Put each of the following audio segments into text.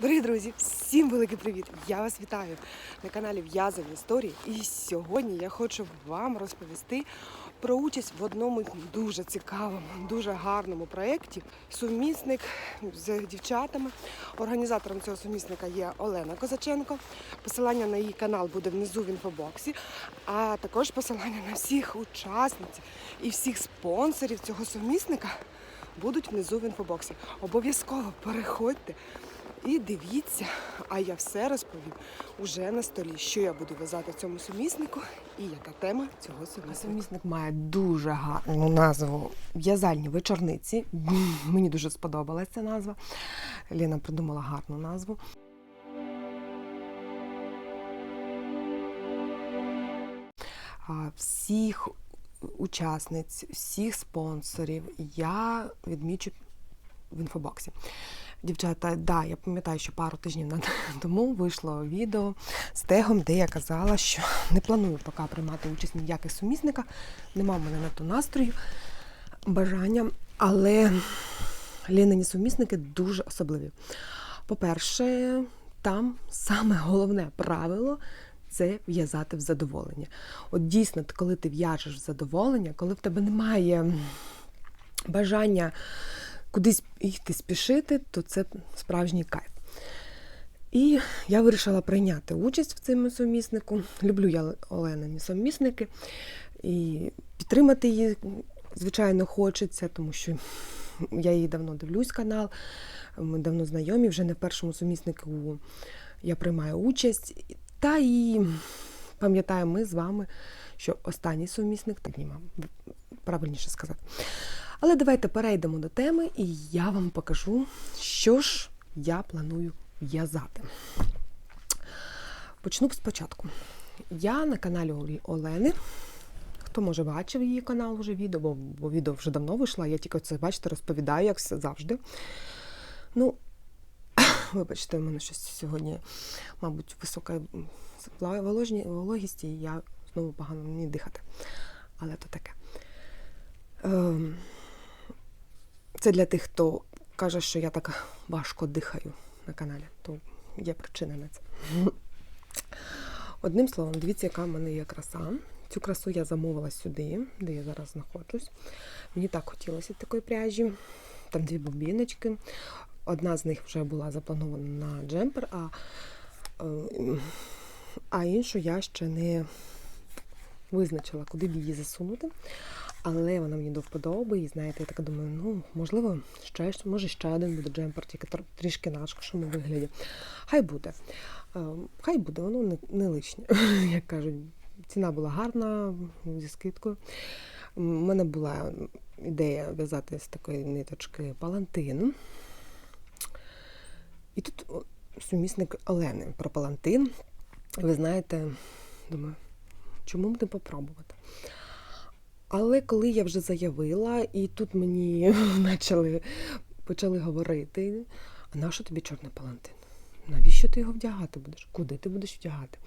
Дорогі друзі, всім великий привіт! Я вас вітаю на каналі В'язані історії. І сьогодні я хочу вам розповісти про участь в одному дуже цікавому, дуже гарному проєкті. Сумісник з дівчатами. Організатором цього сумісника є Олена Козаченко. Посилання на її канал буде внизу в інфобоксі, а також посилання на всіх учасниць і всіх спонсорів цього сумісника будуть внизу в інфобоксі. Обов'язково переходьте. І дивіться, а я все розповім уже на столі, що я буду в'язати в цьому суміснику і яка тема цього сумісника. Сумісник має дуже гарну назву В'язальні вечорниці. Мені дуже сподобалася ця назва. Лена придумала гарну назву. Всіх учасниць, всіх спонсорів я відмічу в інфобоксі. Дівчата, да, я пам'ятаю, що пару тижнів тому вийшло відео з тегом, де я казала, що не планую поки приймати участь ні в яких сумісниках, нема в мене на то настрою, бажання, але лінині сумісники дуже особливі. По-перше, там саме головне правило це в'язати в задоволення. От дійсно, коли ти в'яжеш в задоволення, коли в тебе немає бажання кудись йти спішити, то це справжній кайф. І я вирішила прийняти участь в цьому суміснику. Люблю я Оленині сумісники. І підтримати її, звичайно, хочеться, тому що я її давно дивлюсь канал, ми давно знайомі, вже в першому суміснику я приймаю участь. Та і пам'ятаємо ми з вами, що останній сумісник, так німа, правильніше сказати. Але давайте перейдемо до теми, і я вам покажу, що ж я планую в'язати. Почну спочатку. Я на каналі Олени. Хто може бачив її канал вже відео, бо, бо відео вже давно вийшло, я тільки це, бачите, розповідаю, як все завжди. Ну, вибачте, в мене щось сьогодні, мабуть, висока вологість, і я знову погано мені дихати. Але то таке. Ем, Це для тих, хто каже, що я так важко дихаю на каналі, то є причина на це. Одним словом, дивіться, яка в мене є краса. Цю красу я замовила сюди, де я зараз знаходжусь. Мені так хотілося такої пряжі. Там дві бобіночки. Одна з них вже була запланована на джемпер, а, е, а іншу я ще не визначила, куди б її засунути. Але вона мені до вподоби, і знаєте, я така думаю, ну, можливо, ще, може ще один буде джемпер, тільки трішки на шкошому вигляді. Хай буде. Е, Хай буде, воно не, не лишнє, як кажуть. Ціна була гарна, зі скидкою. У мене була ідея в'язати з такої ниточки палантин. І тут сумісник Олени про палантин. Ви знаєте, думаю, чому б не попробувати? Але коли я вже заявила, і тут мені почали, почали говорити, а нащо тобі чорний палантин? Навіщо ти його вдягати будеш? Куди ти будеш вдягати?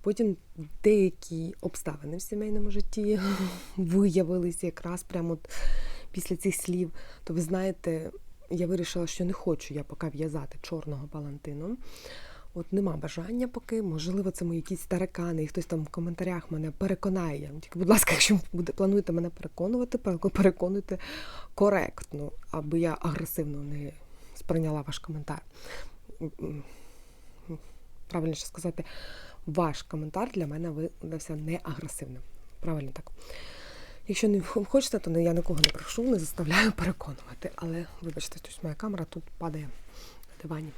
Потім деякі обставини в сімейному житті виявилися якраз прямо от після цих слів. То ви знаєте, я вирішила, що не хочу я поки в'язати чорного палантину. От нема бажання поки, можливо, це мої якісь таракани, і хтось там в коментарях мене переконає. Тільки, будь ласка, якщо буде плануєте мене переконувати, переконуйте коректно, аби я агресивно не сприйняла ваш коментар. Правильніше сказати, ваш коментар для мене видався не агресивним. Правильно так. Якщо не хочете, то я нікого не прошу, не заставляю переконувати. Але вибачте, моя камера тут падає на дивані.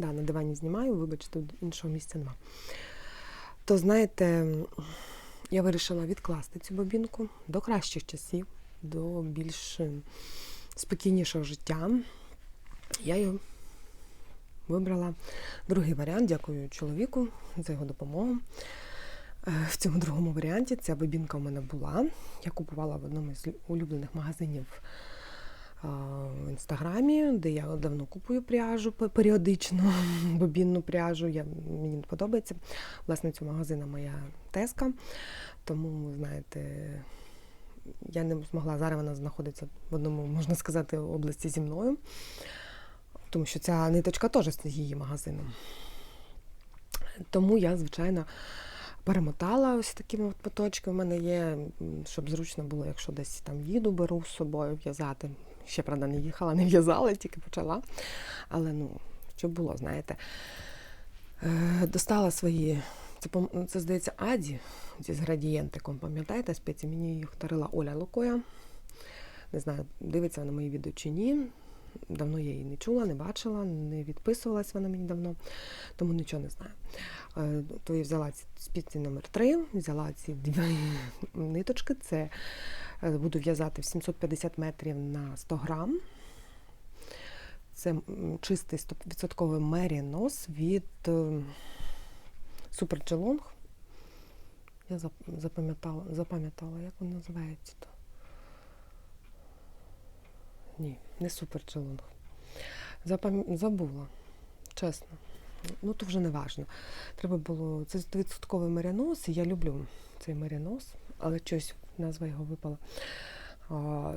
Да, на дивані знімаю, вибачте, іншого місця нема. То знаєте, я вирішила відкласти цю бобінку до кращих часів, до більш е, спокійнішого життя. Я його вибрала другий варіант. Дякую чоловіку за його допомогу. Е, В цьому другому варіанті ця бобінка в мене була. Я купувала в одному з улюблених магазинів в інстаграмі, де я давно купую пряжу пе- періодично, бобінну пряжу. Я, мені подобається. Власне, цього магазина моя теска. Тому, знаєте, я не змогла. Зараз вона знаходиться в одному, можна сказати, області зі мною. тому що ця ниточка теж з її магазину. Тому я, звичайно, перемотала ось такими от поточки. У мене є, щоб зручно було, якщо десь там їду, беру з собою в'язати. Ще, правда, не їхала, не в'язала, тільки почала. Але ну, щоб було, знаєте. Е, Достала свої, це, це здається, Аді, зі з градієнтиком, пам'ятаєте, спеці мені їх дарила Оля Лукоя. Не знаю, дивиться вона мої відео чи ні. Давно я її не чула, не бачила, не відписувалась вона мені давно, тому нічого не знаю. Е, То я взяла ці спиці номер 3 взяла ці дві ниточки. Це е, буду в'язати в 750 метрів на 100 грам. Це чистий 100% мерінос від е, Super Gelong. Я запам'ятала, запам'ятала, як він називається. то. Ні, не Super Gelong. Запам... Забула, чесно. Ну, то вже не важно. Треба було. Це 100% мерінос, і я люблю цей мерінос, але щось назва його випала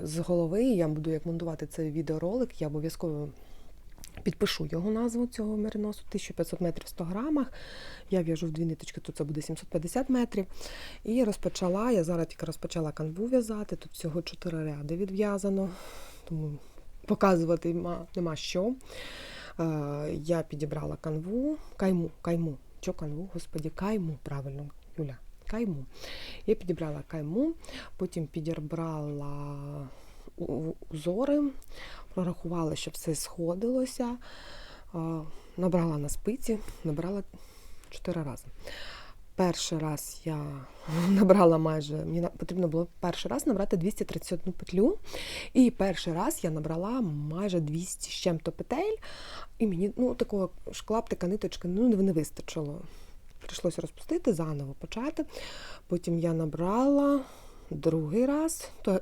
з голови. Я буду як монтувати цей відеоролик, я обов'язково підпишу його назву цього мериносу 1500 метрів в 100 грамах. Я в'яжу в дві ниточки, то це буде 750 метрів. І розпочала, я зараз тільки розпочала канву в'язати. Тут всього 4 ряди відв'язано, тому показувати нема, нема що. Е, я підібрала канву, кайму, кайму. Що канву, господі, кайму, правильно, Юля, кайму. Я підібрала кайму, потім підібрала узори, прорахувала, щоб все сходилося. Е, Набрала на спиці, набрала 4 рази. Перший раз я набрала майже, мені потрібно було перший раз набрати 231 петлю. І перший раз я набрала майже 200 з чим-то петель, і мені ну, такого ж клаптика, ниточки ну, не вистачило. Прийшлося розпустити, заново почати. Потім я набрала другий раз, то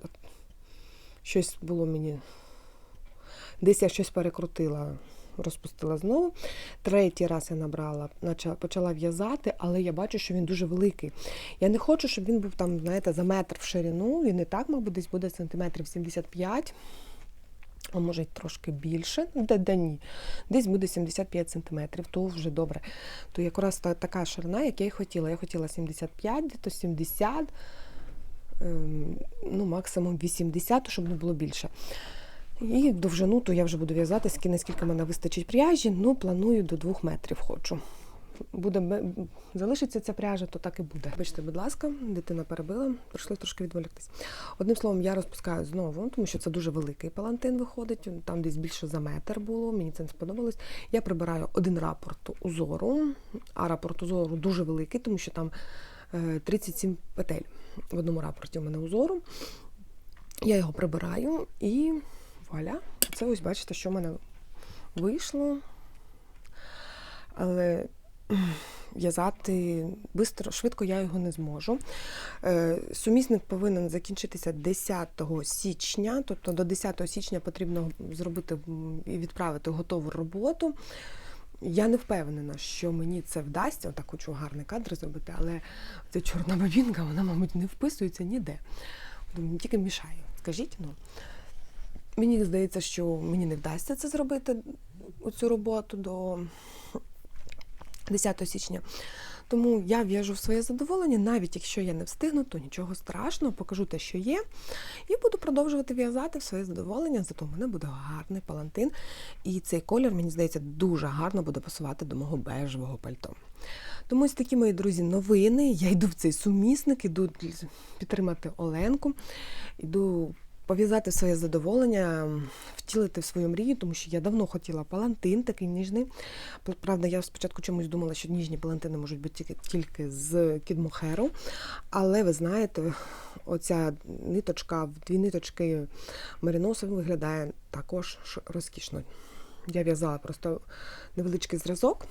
щось було мені. Десь я щось перекрутила, розпустила знову. Третій раз я набрала, почала в'язати, але я бачу, що він дуже великий. Я не хочу, щоб він був там, знаєте, за метр в ширину. Він і так, мабуть, десь буде сантиметрів 75, а може й трошки більше. Де, де ні. Десь буде 75 сантиметрів, то вже добре. То якраз та, така ширина, як я й хотіла. Я хотіла 75, то 70, ем, ну, максимум 80, щоб не було більше. І довжину, то я вже буду в'язати, скільки, наскільки мене вистачить пряжі, ну планую до двох метрів хочу. Буде залишиться ця пряжа, то так і буде. Бачите, будь ласка, дитина перебила, прийшлося трошки відволіктись. Одним словом, я розпускаю знову, тому що це дуже великий палантин виходить. Там десь більше за метр було. Мені це не сподобалось. Я прибираю один рапорт узору, а рапорт узору дуже великий, тому що там е, 37 петель в одному рапорті у мене узору. Я його прибираю і вуаля. Це ось бачите, що в мене вийшло. Але в'язати швидко я його не зможу. Е, Сумісник повинен закінчитися 10 січня, тобто до 10 січня потрібно зробити і відправити готову роботу. Я не впевнена, що мені це вдасться. Отак хочу гарний кадр зробити, але ця чорна бабінка, вона, мабуть, не вписується ніде. Тільки мішає. Скажіть, ну. Мені здається, що мені не вдасться це зробити, цю роботу до 10 січня. Тому я в'яжу в своє задоволення, навіть якщо я не встигну, то нічого страшного, покажу те, що є, і буду продовжувати в'язати в своє задоволення, зато в мене буде гарний палантин. І цей колір, мені здається, дуже гарно буде пасувати до мого бежевого пальто. Тому ось такі мої друзі новини. Я йду в цей сумісник, іду підтримати Оленку, іду пов'язати своє задоволення, втілити в свою мрію, тому що я давно хотіла палантин, такий ніжний. Правда, я спочатку чомусь думала, що ніжні палантини можуть бути тільки, тільки з кідмохеру. Але ви знаєте, оця ниточка, дві ниточки мериносу виглядає також розкішно. Я в'язала просто невеличкий зразок.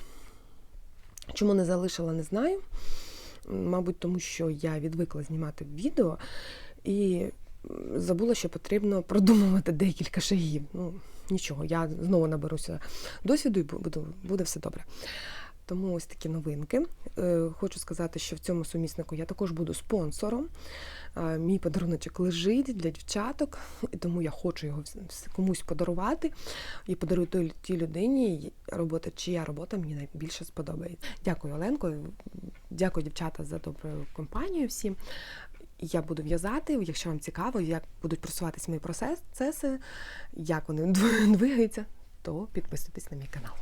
Чому не залишила, не знаю. Мабуть, тому що я відвикла знімати відео і забула, що потрібно продумувати декілька шагів. Ну, нічого, я знову наберуся досвіду і буду, буде все добре. Тому ось такі новинки. Е, Хочу сказати, що в цьому суміснику я також буду спонсором. Е, Мій подаруночок лежить для дівчаток, і тому я хочу його комусь подарувати і подарую тій людині, робота, чия робота мені найбільше сподобається. Дякую, Оленко. Дякую, дівчата, за добру компанію всім. Я буду в'язати, якщо вам цікаво, як будуть просуватись мої процеси, як вони двигаються, то підписуйтесь на мій канал.